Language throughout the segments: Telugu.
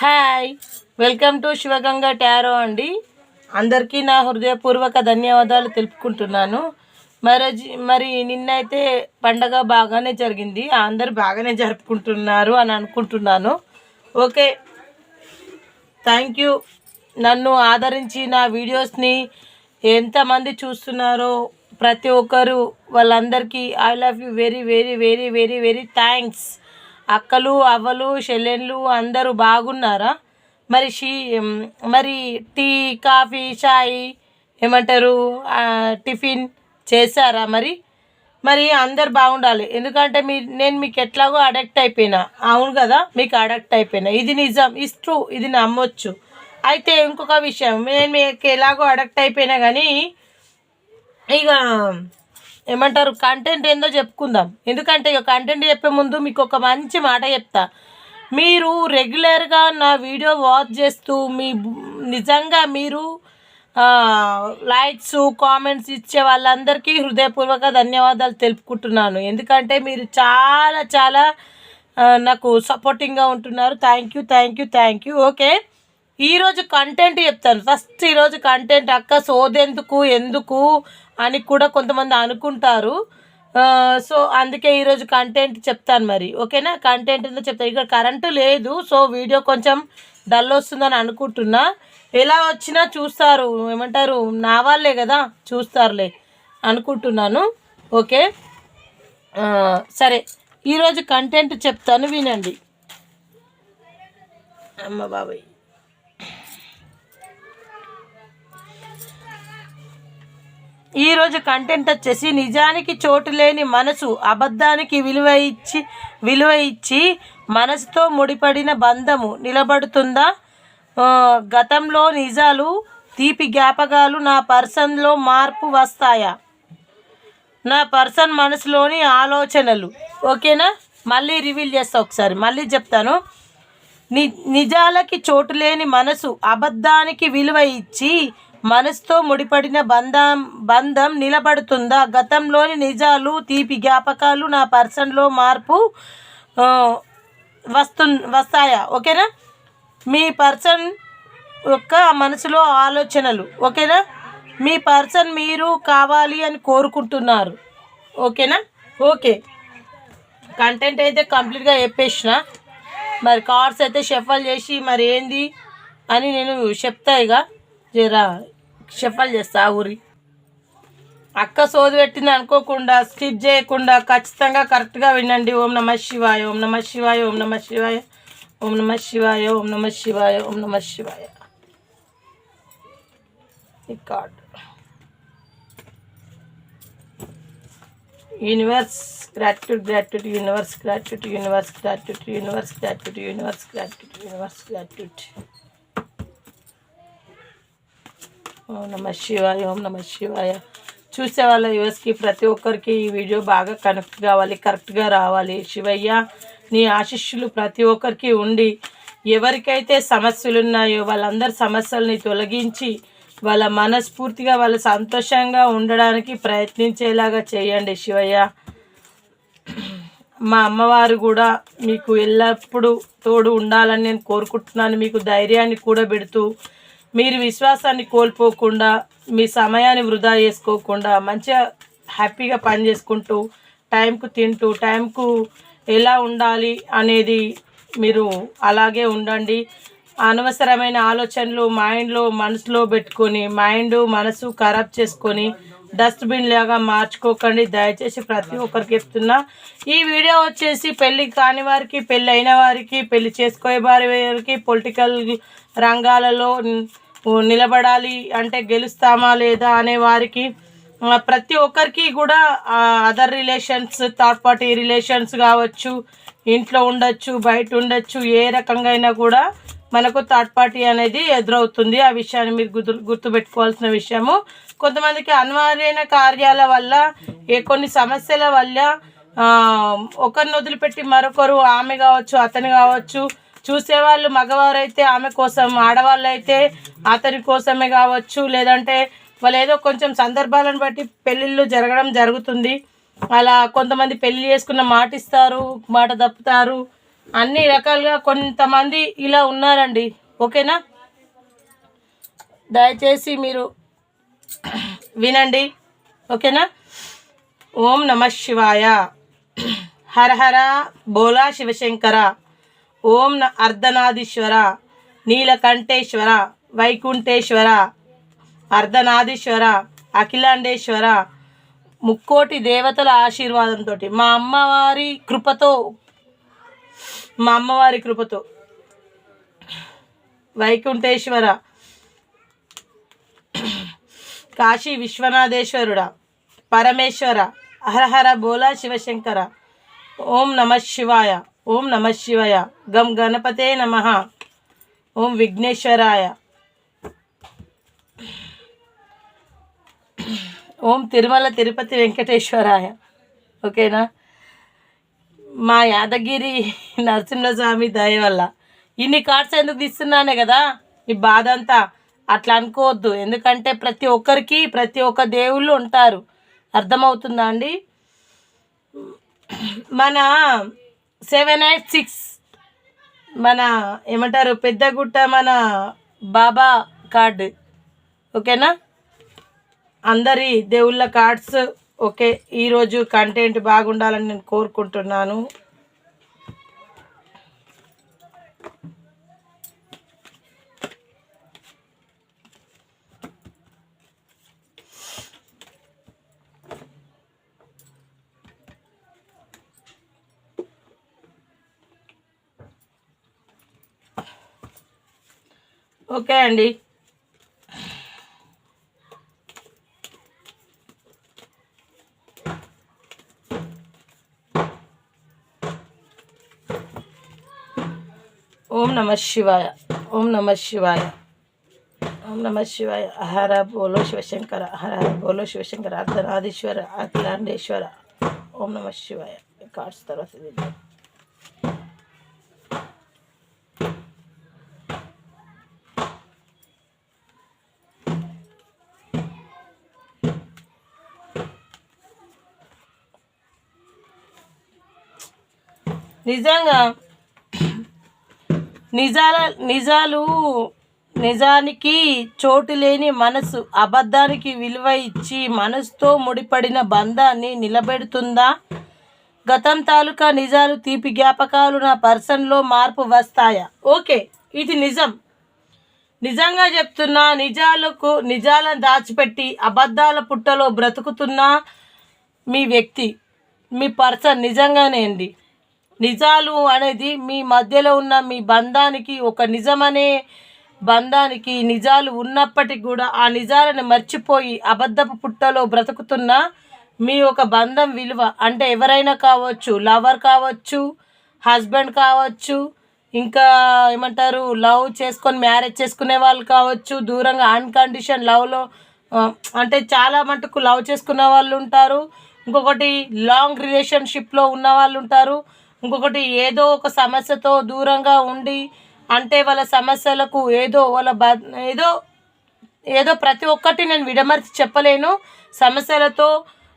Hi welcome to Sivaganga tarot అండి. అందరికీ నా హృదయపూర్వక ధన్యవాదాలు తెలుపుకుంటున్నాను. మరి మరి నిన్నైతే పండగ బాగానే జరిగింది. అందరు బాగానే జరుపుకుంటున్నారు అని అనుకుంటున్నాను. ఓకే థ్యాంక్ యూ నన్ను ఆదరించి నా వీడియోస్ని ఎంతమంది చూస్తున్నారో ప్రతి ఒక్కరు వాళ్ళందరికీ I love you very very very very very thanks అక్కలు అవ్వలు చెల్లెళ్ళు అందరూ బాగున్నారా? మరి షీ మరి టీ కాఫీ చాయ్ ఏమంటారు? టిఫిన్ చేశారా మరి? మరి అందరు బాగుండాలి. ఎందుకంటే మీ నేను మీకు ఎట్లాగో అడక్ట్ అయిపోయినా. అవును కదా మీకు అడక్ట్ అయిపోయినా. ఇది నిజం ఇస్ ట్రూ ఇది నమ్మొచ్చు. అయితే ఇంకొక విషయం నేను మీకు ఎలాగో అడక్ట్ అయిపోయినా కానీ ఇక ఏమంటారు కంటెంట్ ఏందో చెప్పుకుందాం. ఎందుకంటే ఇక కంటెంట్ చెప్పే ముందు మీకు ఒక మంచి మాట చెప్తా. మీరు రెగ్యులర్గా నా వీడియో వాచ్ చేస్తూ మీ నిజంగా మీరు లైక్స్ కామెంట్స్ ఇచ్చే వాళ్ళందరికీ హృదయపూర్వక ధన్యవాదాలు తెలుపుకుంటున్నాను. ఎందుకంటే మీరు చాలా చాలా నాకు సపోర్టింగ్గా ఉంటున్నారు. Thank you thank you thank you okay ఈరోజు కంటెంట్ చెప్తాను. ఫస్ట్ ఈరోజు కంటెంట్ అక్క సోదెందుకు ఎందుకు అని కూడా కొంతమంది అనుకుంటారు. సో అందుకే ఈరోజు కంటెంట్ చెప్తాను మరి. ఓకేనా? కంటెంట్ ఉందో చెప్తాను ఇక్కడ కరెంటు లేదు. సో వీడియో కొంచెం డల్ వస్తుందని అనుకుంటున్నా. ఎలా వచ్చినా చూస్తారు. ఏమంటారు? నా వాళ్ళే కదా చూస్తారులే అనుకుంటున్నాను. ఓకే? సరే. ఈరోజు కంటెంట్ చెప్తాను వినండి. అమ్మ బాబాయ్. ఈరోజు కంటెంట్ వచ్చేసి నిజానికి చోటు లేని మనసు అబద్ధానికి విలువ ఇచ్చి విలువ ఇచ్చి మనసుతో ముడిపడిన బంధము నిలబడుతుందా? గతంలో నిజాలు తీపి జ్ఞాపకాలు నా పర్సన్లో మార్పు వస్తాయా? నా పర్సన్ మనసులోని ఆలోచనలు. ఓకేనా? మళ్ళీ రివీల్ చేస్తా ఒకసారి. మళ్ళీ చెప్తాను. ని నిజాలకి చోటు లేని మనసు అబద్ధానికి విలువ ఇచ్చి మనసుతో ముడిపడిన బంధం బంధం నిలబడుతుందా? గతంలోని నిజాలు తీపి జ్ఞాపకాలు నా పర్సన్లో మార్పు వస్తు వస్తాయా? ఓకేనా? మీ పర్సన్ యొక్క మనసులో ఆలోచనలు ఓకేనా? మీ పర్సన్ మీరు కావాలి అని కోరుకుంటున్నారు ఓకేనా? ఓకే. కంటెంట్ అయితే కంప్లీట్గా చెప్పేసిన. మరి కార్డ్స్ అయితే షఫల్ చేసి మరి ఏంది అని నేను చెప్తా ఇక. జరా షఫల్ చేస్తా ఊరి. అక్క సోది పెట్టింది అనుకోకుండా స్కిప్ చేయకుండా ఖచ్చితంగా కరెక్ట్గా వినండి. ఓం నమ శివాయ ఓం నమ శివాయ ఓం నమ శివాయ ఓం నమ శివాయ ఓం నమ శివాయ ఓం నమ శివాయ. Universe gratitude gratitude universe gratitude universe gratitude universe gratitude universe gratitude universe gratitude ఓం నమ శివాయ ఓం నమ శివాయ. చూసే వాళ్ళ యువర్స్కి ప్రతి ఒక్కరికి ఈ వీడియో బాగా కనెక్ట్ కావాలి కరెక్ట్గా రావాలి. శివయ్య నీ ఆశిష్యులు ప్రతి ఒక్కరికి ఉండి ఎవరికైతే సమస్యలు ఉన్నాయో వాళ్ళందరి సమస్యల్ని తొలగించి వాళ్ళ మనస్ఫూర్తిగా వాళ్ళ సంతోషంగా ఉండడానికి ప్రయత్నించేలాగా చేయండి శివయ్య. మా అమ్మవారు కూడా మీకు ఎల్లప్పుడూ తోడు ఉండాలని నేను కోరుకుంటున్నాను. మీకు ధైర్యాన్ని కూడా పెడుతూ మీరు విశ్వాసాన్ని కోల్పోకుండా మీ సమయాన్ని వృధా చేసుకోకుండా మంచిగా హ్యాపీగా పని చేసుకుంటూ టైంకు తింటూ టైంకు ఎలా ఉండాలి అనేది మీరు అలాగే ఉండండి. అనవసరమైన ఆలోచనలు మైండ్లో మనసులో పెట్టుకొని మైండ్ మనసు ఖరాబ్ చేసుకొని డస్ట్బిన్ లాగా మార్చుకోకండి. దయచేసి ప్రతి ఒక్కరికి చెప్తున్నా ఈ వీడియో వచ్చేసి పెళ్ళి కాని వారికి పెళ్ళి అయిన వారికి పెళ్ళి చేసుకోే వారికి పొలిటికల్ రంగాలలో నిలబడాలి అంటే గెలుస్తామా లేదా అనే వారికి ప్రతి ఒక్కరికి కూడా other relations third party relations కావచ్చు ఇంట్లో ఉండొచ్చు బయట ఉండొచ్చు ఏ రకంగా అయినా కూడా మనకు థర్డ్ పార్టీ అనేది ఎదురవుతుంది. ఆ విషయాన్ని మీరు గుర్తు గుర్తుపెట్టుకోవాల్సిన విషయము. కొంతమందికి అనివార్యమైన కార్యాల వల్ల ఏ కొన్ని సమస్యల వల్ల ఒకరిని వదిలిపెట్టి మరొకరు ఆమె కావచ్చు అతను కావచ్చు చూసేవాళ్ళు మగవారైతే ఆమె కోసం ఆడవాళ్ళు అయితే అతని కోసమే కావచ్చు లేదంటే వాళ్ళు ఏదో కొంచెం సందర్భాలను బట్టి పెళ్ళిళ్ళు జరగడం జరుగుతుంది. అలా కొంతమంది పెళ్ళి చేసుకున్న మాట ఇస్తారు మాట తప్పుతారు. అన్ని రకాలుగా కొంతమంది ఇలా ఉన్నారండి. ఓకేనా? దయచేసి మీరు వినండి. ఓకేనా? ఓం నమ శివాయ. హర హర బోలా శివశంకర. ఓం అర్ధనాదీశ్వర నీలకంఠేశ్వర వైకుంఠేశ్వర అర్ధనాదీశ్వర అఖిలాండేశ్వర ముక్కోటి దేవతల ఆశీర్వాదంతో మా అమ్మవారి కృపతో మా అమ్మవారి కృపతో. వైకుంఠేశ్వర కాశీ విశ్వనాథేశ్వరుడ పరమేశ్వర హరహర బోలా శివశంకర ఓం నమ శివాయ. ఓం నమ శివయ. గం గణపతే నమ. ఓం విఘ్నేశ్వరాయ. ఓం తిరుమల తిరుపతి వెంకటేశ్వరాయ. ఓకేనా? మా యాదగిరి నరసింహస్వామి దయ వల్ల. ఇన్ని కార్డ్స్ ఎందుకు తీస్తున్నానే కదా? ఈ బాధ అంతా అట్లా అనుకోవద్దు. ఎందుకంటే ప్రతి ఒక్కరికి ప్రతి ఒక్క దేవుళ్ళు ఉంటారు. అర్థమవుతుందా అండి? మన సెవెన్ ఎయిట్ సిక్స్. మన ఏమంటారు? పెద్దగుట్ట మన బాబా కార్డ్. ఓకేనా? అందరి దేవుళ్ళ కార్డ్స్ ఓకే. ఈరోజు కంటెంట్ బాగుండాలని నేను కోరుకుంటున్నాను. ఓకే అండి. ఓం నమ శివాయ ఓం నమ శివాయ. ఓం నమ శివాయ. హర బోలో శివశంకర హర హర బోలో శివశంకర అర్ధనాథీశ్వర అఖిలాండేశ్వర. ఓం నమ శివాయ. కార్డ్స్ తర్వాత నిజంగా నిజాల నిజాలు నిజానికి చోటు లేని మనసు అబద్ధానికి విలువ ఇచ్చి మనసుతో ముడిపడిన బంధాన్ని నిలబెడుతుందా? గతం తాలూకా నిజాలు తీపి జ్ఞాపకాలు నా పర్సన్లో మార్పు వస్తాయా? ఓకే ఇది నిజం. నిజంగా చెప్తున్నా నిజాలకు నిజాలను దాచిపెట్టి అబద్ధాల పుట్టలో బ్రతుకుతున్న మీ వ్యక్తి మీ పర్సన్ నిజంగానే అండి. నిజాలు అనేది మీ మధ్యలో ఉన్న మీ బంధానికి ఒక నిజమనే బంధానికి నిజాలు ఉన్నప్పటికీ కూడా ఆ నిజాలను మర్చిపోయి అబద్ధపు పుట్టలో బ్రతుకుతున్న మీ ఒక బంధం విలువ. అంటే ఎవరైనా కావచ్చు లవర్ కావచ్చు హస్బెండ్ కావచ్చు ఇంకా ఏమంటారు లవ్ చేసుకొని మ్యారేజ్ చేసుకునే వాళ్ళు కావచ్చు దూరంగా అన్కండిషన్ లవ్లో అంటే చాలా మటుకు లవ్ చేసుకున్న వాళ్ళు ఉంటారు. ఇంకొకటి లాంగ్ రిలేషన్షిప్లో ఉన్న వాళ్ళు ఉంటారు. ఇంకొకటి ఏదో ఒక సమస్యతో దూరంగా ఉండి అంటే వాళ్ళ సమస్యలకు ఏదో వాళ్ళ బ ఏదో ఏదో ప్రతి ఒక్కటి నేను విడమర్చి చెప్పలేను. సమస్యలతో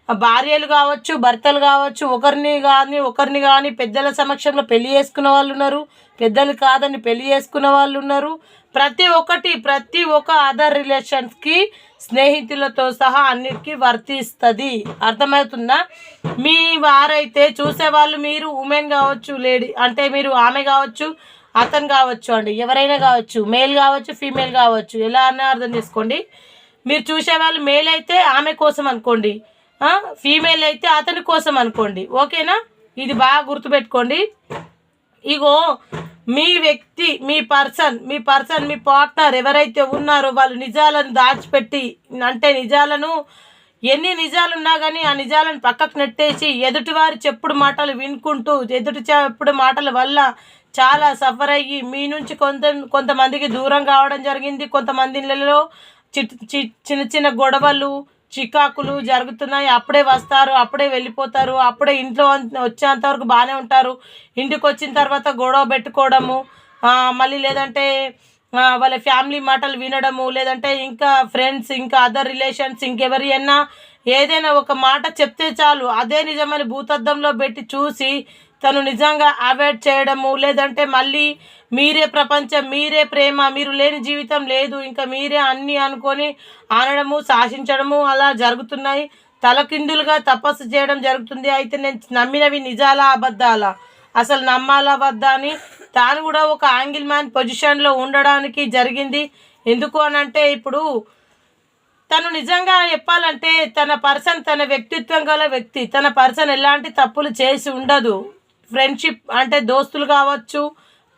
భార్యలు కావచ్చు భర్తలు కావచ్చు ఒకరిని కానీ ఒకరిని కానీ పెద్దల సమక్షంలో పెళ్ళి చేసుకున్న వాళ్ళు ఉన్నారు పెద్దలు కాదని పెళ్ళి చేసుకున్న వాళ్ళు ఉన్నారు. ప్రతి ఒక్కటి ప్రతి ఒక్క అదర్ రిలేషన్స్కి స్నేహితులతో సహా అన్నిటికీ వర్తిస్తుంది. అర్థమవుతుందా? మీ వారైతే చూసేవాళ్ళు మీరు ఉమెన్ కావచ్చు లేడీ అంటే మీరు ఆమె కావచ్చు అతను కావచ్చు అండి. ఎవరైనా కావచ్చు మేల్ కావచ్చు ఫీమేల్ కావచ్చు. ఎలా అన్న అర్థం చేసుకోండి. మీరు చూసేవాళ్ళు మేల్ అయితే ఆమె కోసం అనుకోండి. ఫీమేల్ అయితే అతని కోసం అనుకోండి. ఓకేనా? ఇది బాగా గుర్తుపెట్టుకోండి. ఇగో మీ వ్యక్తి మీ పర్సన్ మీ పర్సన్ మీ పార్ట్నర్ ఎవరైతే ఉన్నారో వాళ్ళు నిజాలను దాచిపెట్టి అంటే నిజాలను ఎన్ని నిజాలున్నా కానీ ఆ నిజాలను పక్కకు నెట్టేసి ఎదుటివారి చెప్పుడు మాటలు వినుకుంటూ ఎదుటి చెప్పుడు మాటల వల్ల చాలా సఫర్ అయ్యి మీ నుంచి కొంత కొంతమందికి దూరం కావడం జరిగింది. కొంతమంది ఇళ్ళలో చిన్న చిన్న గొడవలు చికాకులు జరుగుతున్నాయి. అప్పుడే వస్తారు అప్పుడే వెళ్ళిపోతారు అప్పుడే ఇంట్లో వచ్చేంత వరకు బాగానే ఉంటారు. ఇంటికి వచ్చిన తర్వాత గొడవ పెట్టుకోవడము మళ్ళీ లేదంటే వాళ్ళ ఫ్యామిలీ మాటలు వినడము లేదంటే ఇంకా ఫ్రెండ్స్ ఇంకా అదర్ రిలేషన్స్ ఇంకెవరి అయినా ఏదైనా ఒక మాట చెప్తే చాలు. అదే నిజమని భూతద్దంలో పెట్టి చూసి తను నిజంగా అవాయిడ్ చేయడము లేదంటే మళ్ళీ మీరే ప్రపంచం మీరే ప్రేమ మీరు లేని జీవితం లేదు. ఇంకా మీరే అన్నీ అనుకొని ఆనడము శాసించడము అలా జరుగుతున్నాయి. తలకిందులుగా తపస్సు చేయడం జరుగుతుంది. అయితే నేను నమ్మినవి నిజాలా అబద్ధాలా? అసలు నమ్మాలా వద్దా అని తాను కూడా ఒక యాంగిల్ మ్యాన్ పొజిషన్లో ఉండడానికి జరిగింది. ఎందుకు అని అంటే ఇప్పుడు తను నిజంగా చెప్పాలంటే తన పర్సన్ తన వ్యక్తిత్వం గల వ్యక్తి. తన పర్సన్ ఎలాంటి తప్పులు చేసి ఉండదు. ఫ్రెండ్షిప్ అంటే దోస్తులు కావచ్చు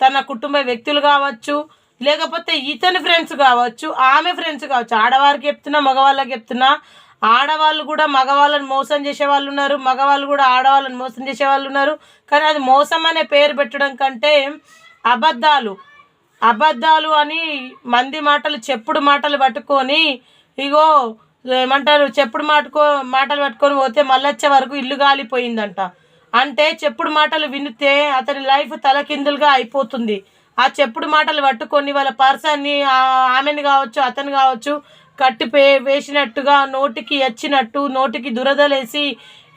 తన కుటుంబ వ్యక్తులు కావచ్చు లేకపోతే ఇతని ఫ్రెండ్స్ కావచ్చు ఆమె ఫ్రెండ్స్ కావచ్చు. ఆడవారికి చెప్తున్నా మగవాళ్ళకి చెప్తున్నా ఆడవాళ్ళు కూడా మగవాళ్ళని మోసం చేసే వాళ్ళు ఉన్నారు మగవాళ్ళు కూడా ఆడవాళ్ళని మోసం చేసే వాళ్ళు ఉన్నారు. కానీ అది మోసం అనే పేరు పెట్టడం కంటే అబద్ధాలు. అబద్ధాలు అని మంది మాటలు చెప్పుడు మాటలు పట్టుకొని ఇగో ఏమంటారు చెప్పుడు మాటకో మాటలు పట్టుకొని పోతే మళ్ళొచ్చే వరకు ఇల్లు గాలిపోయిందంట. అంటే చెప్పుడు మాటలు వినితే అతని లైఫ్ తలకిందులుగా అయిపోతుంది. ఆ చెప్పుడు మాటలు పట్టుకొని వాళ్ళ పర్సన్ని ఆమెను కావచ్చు అతను కావచ్చు కట్టి పే వేసినట్టుగా నోటికి వచ్చినట్టు నోటికి దురదలేసి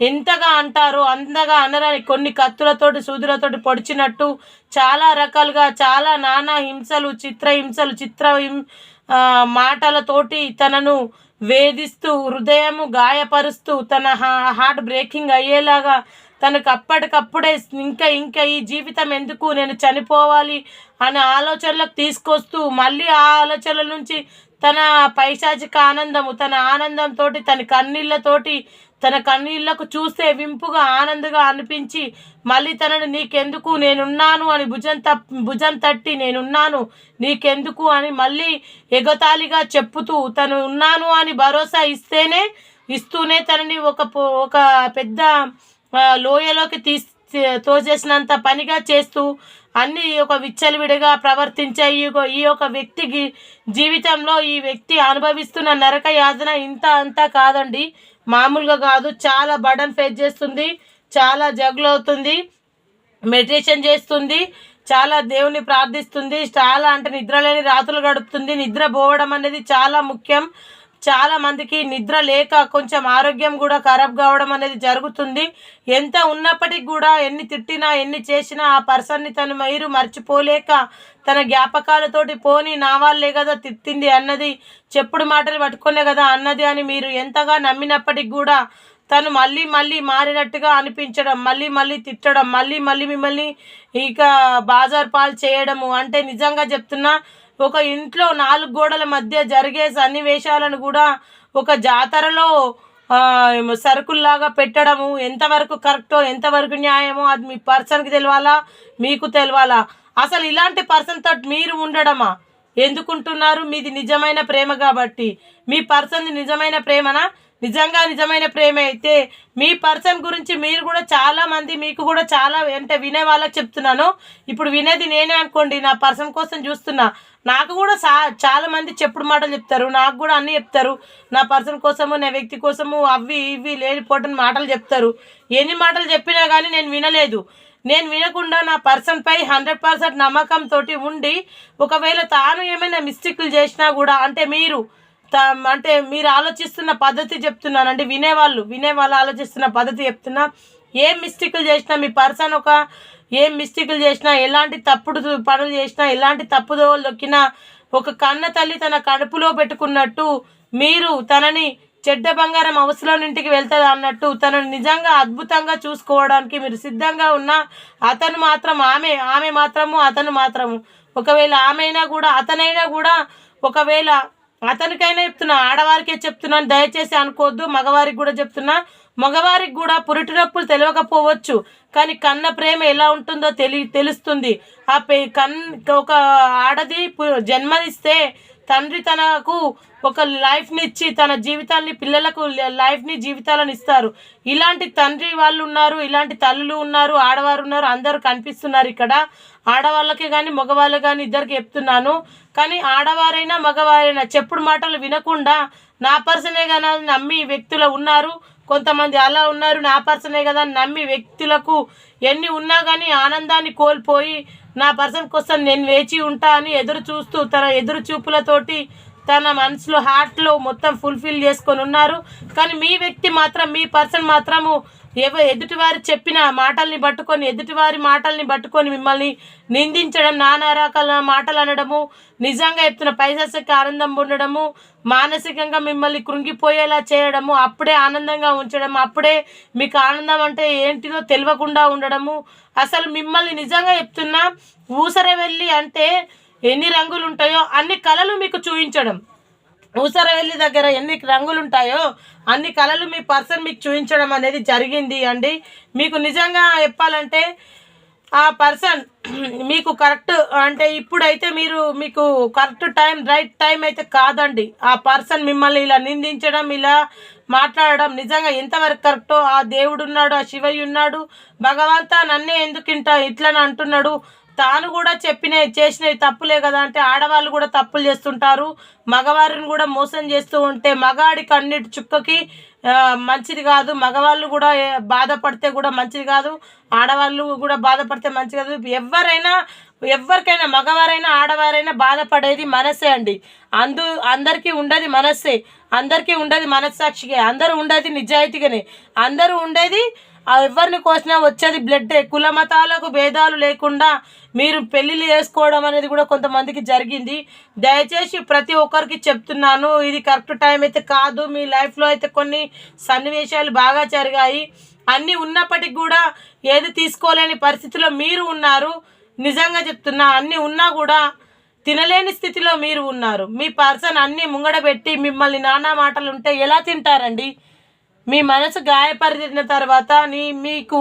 ఎంతగా అంటారో అంతగా అనరాని కొన్ని కత్తులతోటి సూదులతోటి పొడిచినట్టు చాలా రకాలుగా చాలా నానా హింసలు చిత్ర హింసలు చిత్ర హిం మాటలతోటి తనను వేధిస్తూ హృదయము గాయపరుస్తూ తన హా- హార్ట్ బ్రేకింగ్ అయ్యేలాగా తనకు అప్పటికప్పుడే ఇంకా ఇంకా ఈ జీవితం ఎందుకు నేను చనిపోవాలి అనే ఆలోచనలకు తీసుకొస్తూ మళ్ళీ ఆ ఆలోచనల నుంచి తన పైశాచిక ఆనందము తన ఆనందంతో తన కన్నీళ్ళతోటి తన కన్నీళ్ళకు చూస్తే వింపుగా ఆనందంగా అనిపించి మళ్ళీ తనని నీకెందుకు నేనున్నాను అని భుజం తప్ భుజం తట్టి నేనున్నాను నీకెందుకు అని మళ్ళీ ఎగతాళిగా చెప్పుతూ తను ఉన్నాను అని భరోసా ఇస్తేనే ఇస్తూనే తనని ఒక ఒక పెద్ద లోయలోకి తీసి తోచేసినంత పనిగా చేస్తూ అన్ని ఒక విచ్చలవిడిగా ప్రవర్తించే ఈ యొక్క ఈ యొక్క వ్యక్తికి జీవితంలో ఈ వ్యక్తి అనుభవిస్తున్న నరక యాతన ఇంత అంతా కాదండి. మామూలుగా కాదు చాలా బడన్ ఫేస్ చేస్తుంది చాలా జగులు అవుతుంది మెడిటేషన్ చేస్తుంది చాలా దేవుని ప్రార్థిస్తుంది చాలా అంటే నిద్ర లేని రాత్రులు గడుపుతుంది నిద్ర పోవడం అనేది చాలా ముఖ్యం. చాలా మందికి నిద్ర లేక కొంచెం ఆరోగ్యం కూడా ఖరాబ్ కావడం అనేది జరుగుతుంది. ఎంత ఉన్నప్పటికీ కూడా ఎన్ని తిట్టినా ఎన్ని చేసినా ఆ పర్సన్ని తను మీరు మర్చిపోలేక తన జ్ఞాపకాలతోటి పోని నా వాళ్ళే కదా తిట్టింది అన్నది చెప్పుడు మాటలు పట్టుకునే కదా అన్నది అని మీరు ఎంతగా నమ్మినప్పటికి కూడా తను మళ్ళీ మళ్ళీ మారినట్టుగా అనిపించడం మళ్ళీ మళ్ళీ తిట్టడం మళ్ళీ మళ్ళీ మిమ్మల్ని ఇక బాజార్ పాలు చేయడము అంటే నిజంగా చెప్తున్నా ఒక ఇంట్లో నాలుగు గోడల మధ్య జరిగే సన్నివేశాలను కూడా ఒక జాతరలో సరుకుల్లాగా పెట్టడము ఎంతవరకు కరెక్టో ఎంతవరకు న్యాయమో అది మీ పర్సన్కి తెలవాలా మీకు తెలవాలా? అసలు ఇలాంటి పర్సన్ తోటి మీరు ఉండడమా? ఎందుకుంటున్నారు? మీది నిజమైన ప్రేమ కాబట్టి. మీ పర్సన్ది నిజమైన ప్రేమనా? నిజంగా నిజమైన ప్రేమ అయితే మీ పర్సన్ గురించి మీరు కూడా చాలా మంది మీకు కూడా చాలా అంటే వినే వాళ్ళకి చెప్తున్నాను. ఇప్పుడు వినేది నేనే అనుకోండి నా పర్సన్ కోసం చూస్తున్నా. నాకు కూడా సా చాలా మంది చెప్పుడు మాటలు చెప్తారు నాకు కూడా అన్నీ చెప్తారు. నా పర్సన్ కోసము నా వ్యక్తి కోసము అవి ఇవి లేనిపోటని మాటలు చెప్తారు. ఎన్ని మాటలు చెప్పినా కానీ నేను వినలేదు. నేను వినకుండా నా పర్సన్పై హండ్రెడ్ పర్సెంట్ నమ్మకంతో ఉండి ఒకవేళ తాను ఏమైనా మిస్టేక్లు చేసినా కూడా అంటే మీరు త- అంటే మీరు ఆలోచిస్తున్న పద్ధతి చెప్తున్నాను అంటే వినేవాళ్ళు వినేవాళ్ళు ఆలోచిస్తున్న పద్ధతి చెప్తున్నా ఏం మిస్టేక్లు చేసినా మీ పర్సన్ ఒక ఏం మిస్టేక్లు చేసినా ఎలాంటి తప్పుడు పనులు చేసినా ఎలాంటి తప్పుదోవలు దొక్కినా ఒక కన్న తల్లి తన కడుపులో పెట్టుకున్నట్టు మీరు తనని చెడ్డ బంగారం అవసరం ఇంటికి వెళ్తుంది అన్నట్టు తనను నిజంగా అద్భుతంగా చూసుకోవడానికి మీరు సిద్ధంగా ఉన్న అతను మాత్రం ఆమె ఆమె మాత్రము అతను మాత్రము. ఒకవేళ ఆమె అయినా కూడా అతనైనా కూడా ఒకవేళ అతనికైనా చెప్తున్నా ఆడవారికే చెప్తున్నాను దయచేసి అనుకోవద్దు మగవారికి కూడా చెప్తున్నా మగవారికి కూడా పురిటి నొప్పులు తెలియకపోవచ్చు కానీ కన్న ప్రేమ ఎలా ఉంటుందో తెలి తెలుస్తుంది. ఆ పే కన్ ఒక ఆడది జన్మనిస్తే తండ్రి తనకు ఒక లైఫ్ని ఇచ్చి తన జీవితాన్ని పిల్లలకు లైఫ్ని జీవితాలను ఇస్తారు. ఇలాంటి తండ్రి వాళ్ళు ఉన్నారు ఇలాంటి తల్లులు ఉన్నారు ఆడవారు ఉన్నారు అందరూ కనిపిస్తున్నారు ఇక్కడ. ఆడవాళ్ళకి కానీ మగవాళ్ళు కానీ ఇద్దరికి చెప్తున్నాను. కానీ ఆడవారైనా మగవారైనా చెప్పుడు మాటలు వినకుండా నా పర్సనే కానీ నమ్మి వ్యక్తులు ఉన్నారు. కొంతమంది అలా ఉన్నారు నా పర్సనే కదా అని నమ్మి వ్యక్తులకు ఎన్ని ఉన్నా కానీ ఆనందాన్ని కోల్పోయి నా పర్సన్ కోసం నేను వేచి ఉంటా అని ఎదురు చూస్తూ తన ఎదురు చూపులతోటి తన మనసులో హార్ట్లో మొత్తం ఫుల్ఫిల్ చేసుకొని ఉన్నారు. కానీ మీ వ్యక్తి మాత్రం మీ పర్సన్ మాత్రము ఏవో ఎదుటివారు చెప్పిన మాటల్ని పట్టుకొని ఎదుటివారి మాటల్ని పట్టుకొని మిమ్మల్ని నిందించడం నానా రకాల మాటలు అనడము నిజంగా చెప్తున్న పైసకి ఆనందం ఉండడము మానసికంగా మిమ్మల్ని కృంగిపోయేలా చేయడము అప్పుడే ఆనందంగా ఉంచడం అప్పుడే మీకు ఆనందం అంటే ఏంటిదో తెలియకుండా ఉండడము. అసలు మిమ్మల్ని నిజంగా చెప్తున్నా ఊసర వెళ్ళి అంటే ఎన్ని రంగులు ఉంటాయో అన్ని కళలు మీకు చూపించడం. ఊసరవెల్లి దగ్గర ఎన్ని రంగులు ఉంటాయో అన్ని కళలు మీ పర్సన్ మీకు చూపించడం అనేది జరిగింది అండి. మీకు నిజంగా చెప్పాలంటే ఆ పర్సన్ మీకు కరెక్ట్ అంటే ఇప్పుడైతే మీరు మీకు కరెక్ట్ టైం రైట్ టైం అయితే కాదండి. ఆ పర్సన్ మిమ్మల్ని ఇలా నిందించడం ఇలా మాట్లాడడం నిజంగా ఎంతవరకు కరెక్టో ఆ దేవుడు ఉన్నాడు ఆ శివయ్య ఉన్నాడు భగవంతా నన్నే ఎందుకు ఇంట ఇట్లని అంటున్నాడు తాను కూడా చెప్పిన చేసినవి తప్పులే కదా అంటే ఆడవాళ్ళు కూడా తప్పులు చేస్తుంటారు. మగవారిని కూడా మోసం చేస్తూ ఉంటే మగాడి కన్నీటి చుక్కకి మంచిది కాదు. మగవాళ్ళు కూడా బాధపడితే కూడా మంచిది కాదు. ఆడవాళ్ళు కూడా బాధపడితే మంచిది కాదు. ఎవరైనా ఎవరికైనా మగవారైనా ఆడవారైనా బాధపడేది మనసే అండి. అందు అందరికీ ఉండేది మనస్సే అందరికీ ఉండేది మనస్సాక్షిగా అందరూ ఉండేది నిజాయితీగానే. అందరూ ఉండేది ఎవరిని కోసినా వచ్చేది బ్లడ్ కుల మతాలకు భేదాలు లేకుండా మీరు పెళ్ళిళ్ళు చేసుకోవడం అనేది కూడా కొంతమందికి జరిగింది. దయచేసి ప్రతి ఒక్కరికి చెప్తున్నాను ఇది కరెక్ట్ టైం అయితే కాదు. మీ లైఫ్లో అయితే కొన్ని సన్నివేశాలు బాగా జరిగాయి. అన్నీ ఉన్నప్పటికి కూడా ఏది తీసుకోలేని పరిస్థితిలో మీరు ఉన్నారు. నిజంగా చెప్తున్నా అన్నీ ఉన్నా కూడా తినలేని స్థితిలో మీరు ఉన్నారు. మీ పర్సన్ అన్నీ ముంగడబెట్టి మిమ్మల్ని నానా మాటలు ఉంటే ఎలా తింటారండి? మీ మనసు గాయపరిచిన తర్వాత నీ మీకు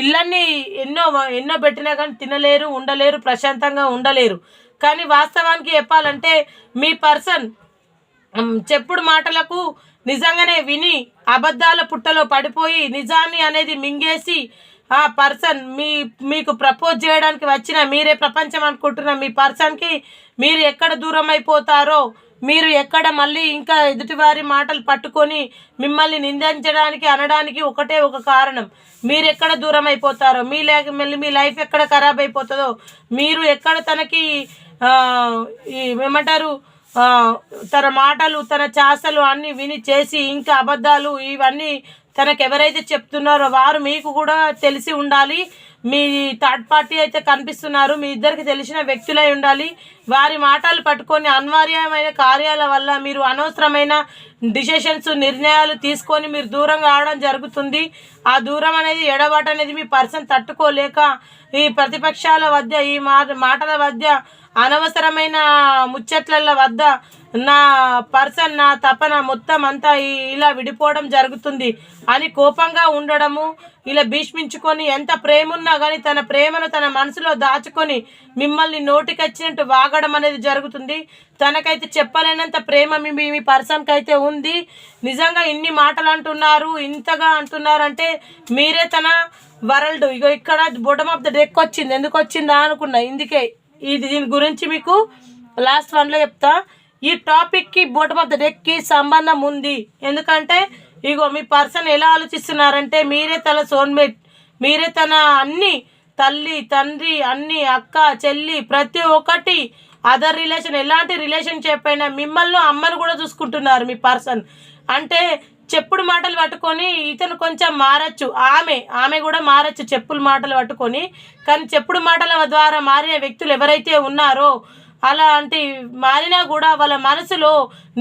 ఇళ్ళన్నీ ఎన్నో ఎన్నో పెట్టినా కానీ తినలేరు ఉండలేరు ప్రశాంతంగా ఉండలేరు. కానీ వాస్తవానికి చెప్పాలంటే మీ పర్సన్ చెప్పుడు మాటలకు నిజంగానే విని అబద్ధాల పుట్టలో పడిపోయి నిజాన్ని అనేది మింగేసి ఆ పర్సన్ మీ మీకు ప్రపోజ్ చేయడానికి వచ్చిన మీరే ప్రపంచం అనుకుంటున్న మీ పర్సన్కి మీరు ఎక్కడ దూరం అయిపోతారో మీరు ఎక్కడ మళ్ళీ ఇంకా ఎదుటివారి మాటలు పట్టుకొని మిమ్మల్ని నిందించడానికి అనడానికి ఒకటే ఒక కారణం. మీరు ఎక్కడ దూరం అయిపోతారో మీ లేక మళ్ళీ మీ లైఫ్ ఎక్కడ ఖరాబ్ అయిపోతుందో మీరు ఎక్కడ తనకి ఏమంటారు తన మాటలు తన చాసలు అన్నీ విని చేసి ఇంకా అబద్ధాలు ఇవన్నీ తనకు ఎవరైతే చెప్తున్నారో వారు మీకు కూడా తెలిసి ఉండాలి. మీ థర్డ్ పార్టీ అయితే కనిపిస్తున్నారు. మీ ఇద్దరికి తెలిసిన వ్యక్తులై ఉండాలి. వారి మాటలు పట్టుకొని అనివార్యమైన కార్యాల వల్ల మీరు అనవసరమైన డిసిషన్స్ నిర్ణయాలు తీసుకొని మీరు దూరం కావడం జరుగుతుంది. ఆ దూరం అనేది ఎడబాటు అనేది మీ పర్సన్ తట్టుకోలేక ఈ ప్రతిపక్షాల మధ్య ఈ మాటల మధ్య అనవసరమైన ముచ్చట్ల వద్ద నా పర్సన్ నా తపన మొత్తం అంతా ఇలా విడిపోవడం జరుగుతుంది అని కోపంగా ఉండడము ఇలా భీష్మించుకొని ఎంత ప్రేమ ఉన్నా కానీ తన ప్రేమను తన మనసులో దాచుకొని మిమ్మల్ని నోటికొచ్చినట్టు వాగడం అనేది జరుగుతుంది. తనకైతే చెప్పలేనంత ప్రేమ మీ మీ పర్సన్కి అయితే ఉంది. నిజంగా ఇన్ని మాటలు అంటున్నారు ఇంతగా అంటున్నారు అంటే మీరే తన వరల్డ్. ఇగో ఇక్కడ బొటమ్ ఆఫ్ ద డెక్ వచ్చింది. ఎందుకు వచ్చిందా అనుకున్నా. ఇందుకే. ఇది దీని గురించి మీకు లాస్ట్ వన్లో చెప్తా. ఈ టాపిక్కి బోటమ్ ఆఫ్ ద డెక్కి సంబంధం ఉంది. ఎందుకంటే ఇగో మీ పర్సన్ ఎలా ఆలోచిస్తున్నారంటే మీరే తన సోన్మేట్ మీరే తన అన్ని తల్లి తండ్రి అన్ని అక్క చెల్లి ప్రతి ఒక్కటి అదర్ రిలేషన్ ఎలాంటి రిలేషన్షిప్ అయినా మిమ్మల్ని అమ్మను కూడా చూసుకుంటున్నారు మీ పర్సన్ అంటే చెప్పుడు మాటలు పట్టుకొని ఇతను కొంచెం మారచ్చు. ఆమె ఆమె కూడా మారచ్చు చెప్పుల మాటలు పట్టుకొని. కానీ చెప్పుడు మాటల ద్వారా మారిన వ్యక్తులు ఎవరైతే ఉన్నారో అలాంటి మారినా కూడా వాళ్ళ మనసులో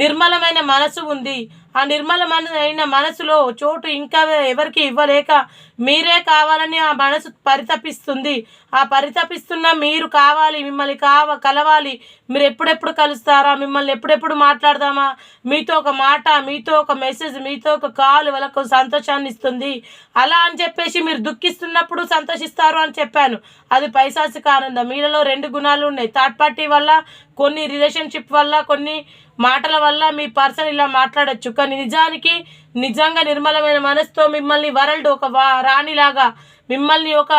నిర్మలమైన మనసు ఉంది. ఆ నిర్మలమైన మనసులో చోటు ఇంకా ఎవరికి ఇవ్వలేక మీరే కావాలని ఆ మనసు పరితపిస్తుంది. ఆ పరితపిస్తున్న మీరు కావాలి మిమ్మల్ని కావ కలవాలి. మీరు ఎప్పుడెప్పుడు కలుస్తారా? మిమ్మల్ని ఎప్పుడెప్పుడు మాట్లాడదామా? మీతో ఒక మాట మీతో ఒక మెసేజ్ మీతో ఒక కాల్ వాళ్ళకు సంతోషాన్ని ఇస్తుంది. అలా అని చెప్పేసి మీరు దుఃఖిస్తున్నప్పుడు సంతోషిస్తారు అని చెప్పాను. అది పైశాసిక ఆనందం. మీలలో రెండు గుణాలు ఉన్నాయి. థర్డ్ పార్టీ వల్ల కొన్ని రిలేషన్షిప్ వల్ల కొన్ని మాటల వల్ల మీ పర్సన్ ఇలా మాట్లాడచ్చు. కానీ నిజానికి నిజంగా నిర్మలమైన మనసుతో మిమ్మల్ని వరల్డ్ ఒక రాణిలాగా మిమ్మల్ని ఒక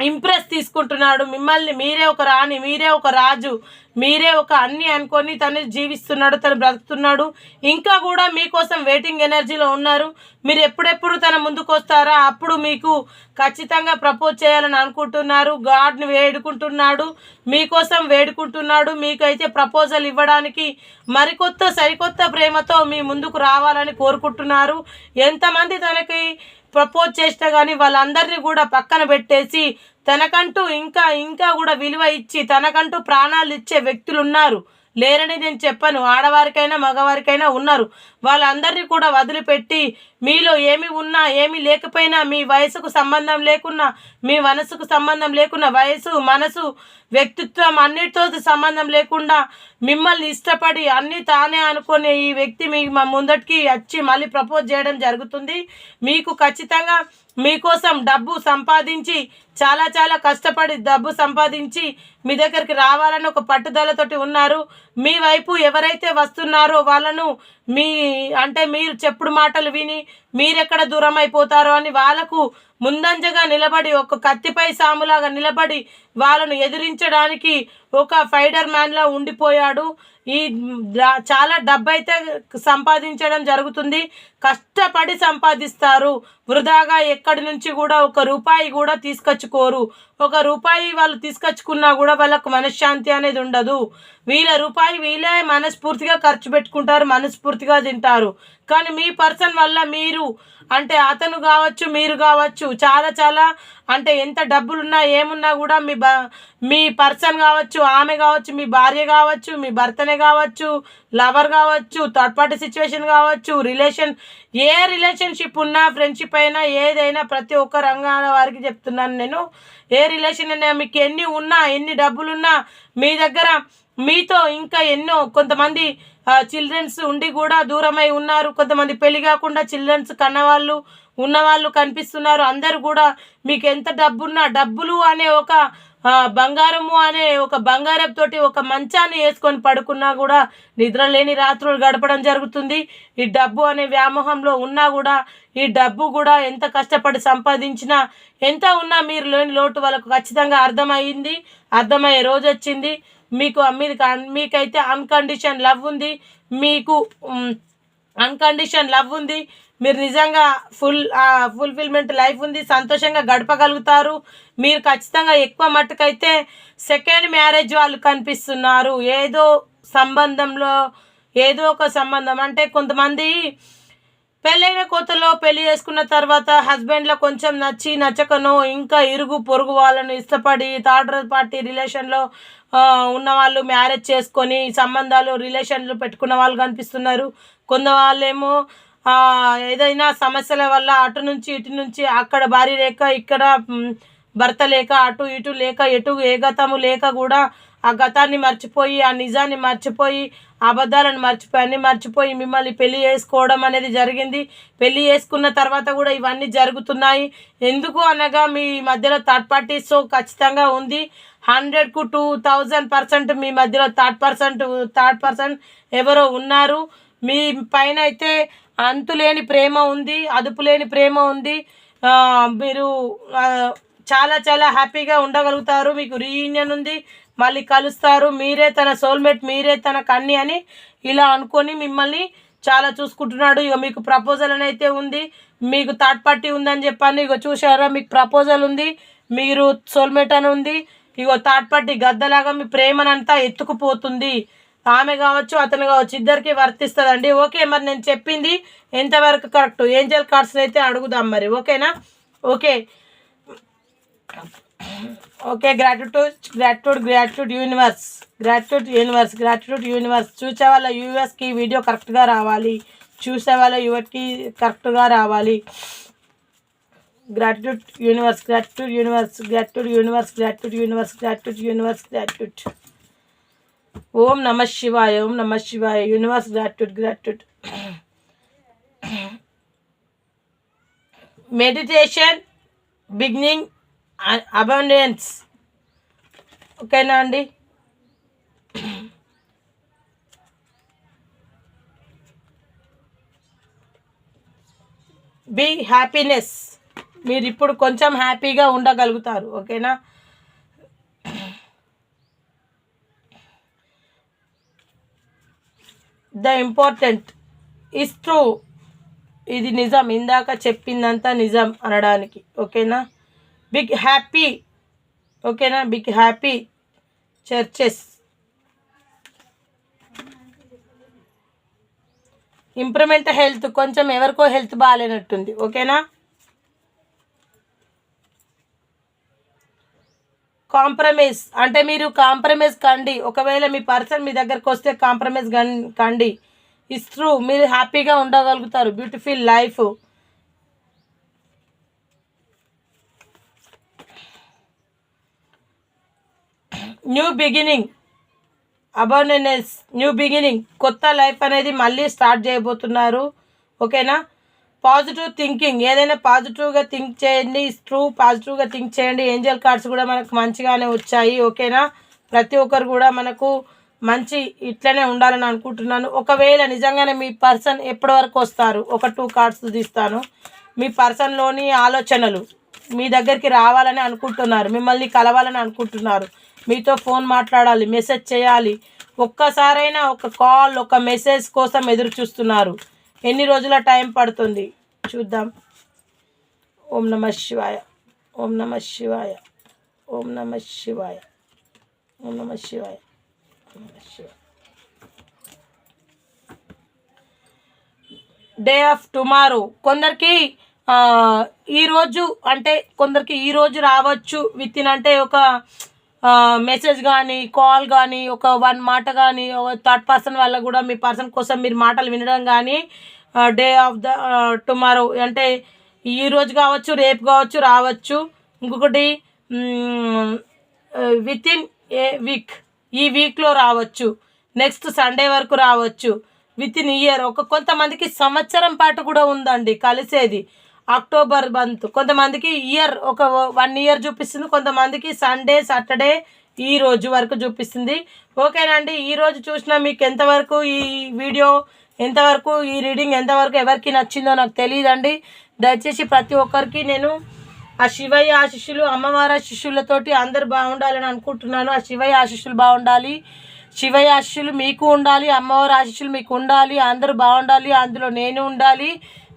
ఇంప్రెస్ తీసుకుంటున్నాడు. మిమ్మల్ని మీరే ఒక రాణి మీరే ఒక రాజు మీరే ఒక అన్ని అనుకొని తను జీవిస్తున్నాడు తను బ్రతుకుతున్నాడు. ఇంకా కూడా మీకోసం వెయిటింగ్ ఎనర్జీలో ఉన్నారు. మీరు ఎప్పుడెప్పుడు తన ముందుకు వస్తారా? అప్పుడు మీకు ఖచ్చితంగా ప్రపోజ్ చేయాలని అనుకుంటున్నారు. గాడ్ని వేడుకుంటున్నాడు. మీకోసం వేడుకుంటున్నాడు. మీకైతే ప్రపోజల్ ఇవ్వడానికి మరికొత్త సరికొత్త ప్రేమతో మీ ముందుకు రావాలని కోరుకుంటున్నారు. ఎంతమంది తనకి ప్రపోజ్ చేస్తే కానీ వాళ్ళందరినీ కూడా పక్కన పెట్టేసి తనకంటూ ఇంకా ఇంకా కూడా విలువ ఇచ్చి తనకంటూ ప్రాణాలు ఇచ్చే వ్యక్తులు ఉన్నారు లేరని నేను చెప్పను. ఆడవారికైనా మగవారికైనా ఉన్నారు. వాళ్ళందరినీ కూడా వదిలిపెట్టి మీలో ఏమి ఉన్నా ఏమి లేకపోయినా మీ వయసుకు సంబంధం లేకున్నా మీ మనసుకు సంబంధం లేకున్నా వయసు మనసు వ్యక్తిత్వం అన్నిటితో సంబంధం లేకుండా మిమ్మల్ని ఇష్టపడి అన్నీ తానే అనుకునే ఈ వ్యక్తి మీ మా ముందటికి వచ్చి మళ్ళీ ప్రపోజ్ చేయడం జరుగుతుంది. మీకు ఖచ్చితంగా మీకోసం డబ్బు సంపాదించి చాలా చాలా కష్టపడి డబ్బు సంపాదించి మీ దగ్గరికి రావాలని ఒక పట్టుదలతోటి ఉన్నారు. మీ వైపు ఎవరైతే వస్తున్నారో వాళ్ళను మీ అంటే మీరు చెప్పుడు మాటలు విని మీరెక్కడ దూరం అయిపోతారో అని వాళ్ళకు ముందంజగా నిలబడి ఒక కత్తిపై సాములాగా నిలబడి వాళ్ళను ఎదిరించడానికి ఒక ఫైడర్ మ్యాన్లా ఉండిపోయాడు. ఈ చాలా డబ్బు అయితే సంపాదించడం జరుగుతుంది. కష్టపడి సంపాదిస్తారు. వృధాగా ఎక్కడి నుంచి కూడా ఒక రూపాయి కూడా తీసుకొచ్చు తీసుకొచ్చుకోరు ఒక రూపాయి వాళ్ళు తీసుకొచ్చుకున్నా కూడా వాళ్ళకు మనశ్శాంతి అనేది ఉండదు. వీళ్ళ రూపాయి వీళ్ళే మనస్ఫూర్తిగా ఖర్చు పెట్టుకుంటారు మనస్ఫూర్తిగా తింటారు. కానీ మీ పర్సన్ వల్ల మీరు అంటే అతను కావచ్చు మీరు కావచ్చు చాలా చాలా అంటే ఎంత డబ్బులున్నా ఏమున్నా కూడా మీ బ మీ పర్సన్ కావచ్చు ఆమె కావచ్చు మీ భార్య కావచ్చు మీ భర్తనే కావచ్చు లవర్ కావచ్చు థర్డ్ పార్టీ సిచ్యువేషన్ కావచ్చు రిలేషన్ ఏ రిలేషన్షిప్ ఉన్నా ఫ్రెండ్షిప్ అయినా ఏదైనా ప్రతి ఒక్క రంగాల వారికి చెప్తున్నాను నేను. ఏ రిలేషన్ అయినా మీకు ఎన్ని ఉన్నా ఎన్ని డబ్బులున్నా మీ దగ్గర మీతో ఇంకా ఎన్నో కొంతమంది చిల్డ్రన్స్ ఉండి కూడా దూరమై ఉన్నారు. కొంతమంది పెళ్ళి కాకుండా చిల్డ్రన్స్ కన్నవాళ్ళు ఉన్నవాళ్ళు కనిపిస్తున్నారు. అందరూ కూడా మీకు ఎంత డబ్బున్నా డబ్బులు అనే ఒక బంగారము అనే ఒక బంగారం తోటి ఒక మంచాన్ని వేసుకొని పడుకున్నా కూడా నిద్ర లేని రాత్రులు గడపడం జరుగుతుంది. ఈ డబ్బు అనే వ్యామోహంలో ఉన్నా కూడా ఈ డబ్బు కూడా ఎంత కష్టపడి సంపాదించినా ఎంత ఉన్నా మీరు లేని లోటు వాళ్ళకు ఖచ్చితంగా అర్థమైంది అర్థమయ్యే రోజు వచ్చింది. మీకు మీది మీకైతే అన్కండిషన్ లవ్ ఉంది. మీకు అన్కండిషన్ లవ్ ఉంది. మీరు నిజంగా ఫుల్ ఫుల్ఫిల్మెంట్ లైఫ్ ఉంది. సంతోషంగా గడపగలుగుతారు. మీరు ఖచ్చితంగా ఎక్కువ మట్టుకైతే సెకండ్ మ్యారేజ్ వాళ్ళు కనిపిస్తున్నారు. ఏదో సంబంధంలో ఏదో ఒక సంబంధం. అంటే కొంతమంది పెళ్ళైన కోతలో పెళ్ళి చేసుకున్న తర్వాత హస్బెండ్లో కొంచెం నచ్చి నచ్చకనో ఇంకా ఇరుగు పొరుగు వాళ్ళను ఇష్టపడి థర్డ్ పార్టీ రిలేషన్లో ఉన్నవాళ్ళు మ్యారేజ్ చేసుకొని సంబంధాలు రిలేషన్లు పెట్టుకున్న వాళ్ళు కనిపిస్తున్నారు. కొంతవాళ్ళేమో ఏదైనా సమస్యల వల్ల అటు నుంచి ఇటు నుంచి అక్కడ భార్య లేక ఇక్కడ భర్త లేక అటు ఇటు లేక ఎటు ఏ గతము లేక కూడా ఆ గతాన్ని మర్చిపోయి ఆ నిజాన్ని మర్చిపోయి అబద్ధాలను మర్చిపోయి మర్చిపోయి మిమ్మల్ని పెళ్ళి చేసుకోవడం అనేది జరిగింది. పెళ్ళి చేసుకున్న తర్వాత కూడా ఇవన్నీ జరుగుతున్నాయి. ఎందుకు అనగా మీ మధ్యలో థర్డ్ పార్టీ సో ఖచ్చితంగా ఉంది. హండ్రెడ్కు టూ థౌజండ్ పర్సెంట్ మీ మధ్యలో థర్డ్ పర్సెంట్ థర్డ్ పర్సెంట్ ఎవరో ఉన్నారు. మీ పైన అయితే అంతులేని ప్రేమ ఉంది అదుపులేని ప్రేమ ఉంది. మీరు చాలా చాలా హ్యాపీగా ఉండగలుగుతారు. మీకు రీయూనియన్ ఉంది మళ్ళీ కలుస్తారు. మీరే తన సోల్మేట్ మీరే తన కన్ని అని ఇలా అనుకొని మిమ్మల్ని చాలా చూసుకుంటున్నాడు. ఇక మీకు ప్రపోజల్ అని అయితే ఉంది. మీకు థర్డ్ పార్టీ ఉందని చెప్పాను ఇక చూసారా మీకు ప్రపోజల్ ఉంది. మీరు సోల్మేట్ అని ఉంది. ఇగో థర్డ్ పార్టీ గద్దలాగా మీ ప్రేమనంతా ఎత్తుకుపోతుంది. ఆమె కావచ్చు అతను కావచ్చు ఇద్దరికి వర్తిస్తుందండి. ఓకే మరి నేను చెప్పింది ఎంతవరకు కరెక్ట్? ఏంజల్ కార్డ్స్ని అయితే అడుగుదాం మరి. ఓకేనా? Okay. Okay gratitude gratitude gratitude universe gratitude universe gratitude universe చూసే వాళ్ళ యూఎస్కి వీడియో కరెక్ట్గా రావాలి. చూసే వాళ్ళ యువట్కి కరెక్ట్గా రావాలి. Gratitude universe gratitude universe gratitude universe gratitude universe gratitude universe gratitude ఓం నమ శివాయ ఓం నమ శివాయ universe gratitude gratitude meditation beginning abundance ఓకేనా అండి బీ హ్యాపీనెస్ మీరు ఇప్పుడు కొంచెం హ్యాపీగా ఉండగలుగుతారు ఓకేనా? The important is true. ఇది నిజం. ఇందాక చెప్పిందంతా నిజం అనడానికి ఓకేనా? బిగ్ హ్యాపీ ఓకేనా? Big happy churches. Improvement health కొంచెం ఎవరికో హెల్త్ బాగాలేనట్టుంది ఓకేనా? కాంప్రమైజ్. అంటే మీరు కాంప్రమైజ్ కండి. ఒకవేళ మీ పర్సన్ మీ దగ్గరకు వస్తే కాంప్రమైజ్ కండి. ఇస్ ట్రూ మీరు హ్యాపీగా ఉండగలుగుతారు. Beautiful life new beginning abundance new beginning కొత్త లైఫ్ అనేది మళ్ళీ స్టార్ట్ చేయబోతున్నారు. ఓకేనా పాజిటివ్ థింకింగ్. ఏదైనా పాజిటివ్గా థింక్ చేయండి ట్రూ పాజిటివ్గా థింక్ చేయండి. ఏంజల్ కార్డ్స్ కూడా మనకు మంచిగానే వచ్చాయి ఓకేనా? ప్రతి ఒక్కరు కూడా మనకు మంచి ఇట్లనే ఉండాలని అనుకుంటున్నాను. ఒకవేళ నిజంగానే మీ పర్సన్ ఎప్పటి వరకు వస్తారు? ఒక టూ కార్డ్స్ తీస్తాను. మీ పర్సన్లోని ఆలోచనలు మీ దగ్గరికి రావాలని అనుకుంటున్నారు మిమ్మల్ని కలవాలని అనుకుంటున్నారు. మీతో ఫోన్ మాట్లాడాలి మెసేజ్ చేయాలి. ఒక్కసారైనా ఒక కాల్ ఒక మెసేజ్ కోసం ఎదురు చూస్తున్నారు ఎన్ని రోజుల టైం పడుతుంది? చూద్దాం. ఓం నమ శివాయ. ఓం నమ శివాయ. ఓం నమ శివాయ. ఓం నమ శివాయ. ఓం నమ శివాయ. డే ఆఫ్ టుమారో కొందరికి ఈరోజు అంటే కొందరికి ఈరోజు రావచ్చు. విత్ ఇన్ అంటే ఒక మెసేజ్ కానీ కాల్ కానీ ఒక వన్ మాట కానీ ఒక థర్డ్ పర్సన్ వల్ల కూడా మీ పర్సన్ కోసం మీరు మాటలు వినడం కానీ డే ఆఫ్ ద టుమారో అంటే ఈ రోజు కావచ్చు రేపు కావచ్చు రావచ్చు. ఇంకొకటి విత్ ఇన్ ఏ వీక్ ఈ వీక్లో రావచ్చు. నెక్స్ట్ సండే వరకు రావచ్చు. విత్ ఇన్ ఇయర్ ఒక కొంతమందికి సంవత్సరం పాటు కూడా ఉందండి కలిసేది. అక్టోబర్ మంత్ కొంతమందికి ఇయర్ ఒక వన్ ఇయర్ చూపిస్తుంది కొంతమందికి సండే సాటర్డే ఈ రోజు వరకు చూపిస్తుంది. ఓకేనండి ఈ రోజు చూసిన మీకు ఎంతవరకు ఈ వీడియో ఎంతవరకు ఈ రీడింగ్ ఎంతవరకు ఎవరికి నచ్చిందో నాకు తెలియదండి. దయచేసి ప్రతి ఒక్కరికి నేను ఆ శివయ్య ఆశిష్యులు అమ్మవారి ఆశిష్యులతోటి అందరు బాగుండాలని అనుకుంటున్నాను. ఆ శివయ్య ఆశిష్యులు బాగుండాలి. శివయ్య ఆశిష్యులు మీకు ఉండాలి అమ్మవారి ఆశిష్యులు మీకు ఉండాలి అందరూ బాగుండాలి అందులో నేను ఉండాలి.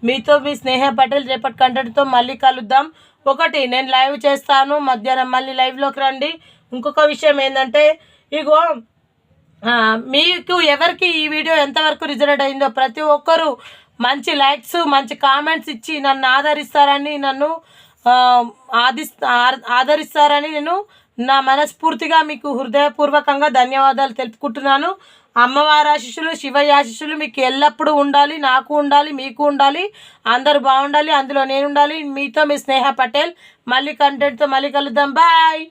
మీతో మీ స్నేహ పటేల్ రేపటి కంటెంట్తో మళ్ళీ కలుద్దాం. ఒకటి నేను లైవ్ చేస్తాను. మధ్యాహ్నం మళ్ళీ లైవ్లోకి రండి. ఇంకొక విషయం ఏంటంటే ఇగో మీకు ఎవరికి ఈ వీడియో ఎంతవరకు రిజల్ట్ అయిందో ప్రతి ఒక్కరూ మంచి లైక్స్ మంచి కామెంట్స్ ఇచ్చి నన్ను ఆదరిస్తారని నన్ను ఆది ఆదరిస్తారని నేను నా మనస్ఫూర్తిగా మీకు హృదయపూర్వకంగా ధన్యవాదాలు తెలుపుకుంటున్నాను. అమ్మవారి ఆశిష్యులు శివయ్య మీకు ఎల్లప్పుడూ ఉండాలి నాకు ఉండాలి మీకు ఉండాలి అందరూ బాగుండాలి అందులో నేను ఉండాలి. మీతో మీ స్నేహ పటేల్. మళ్ళీ కంటెంట్తో మళ్ళీ కలుద్దాం. బాయ్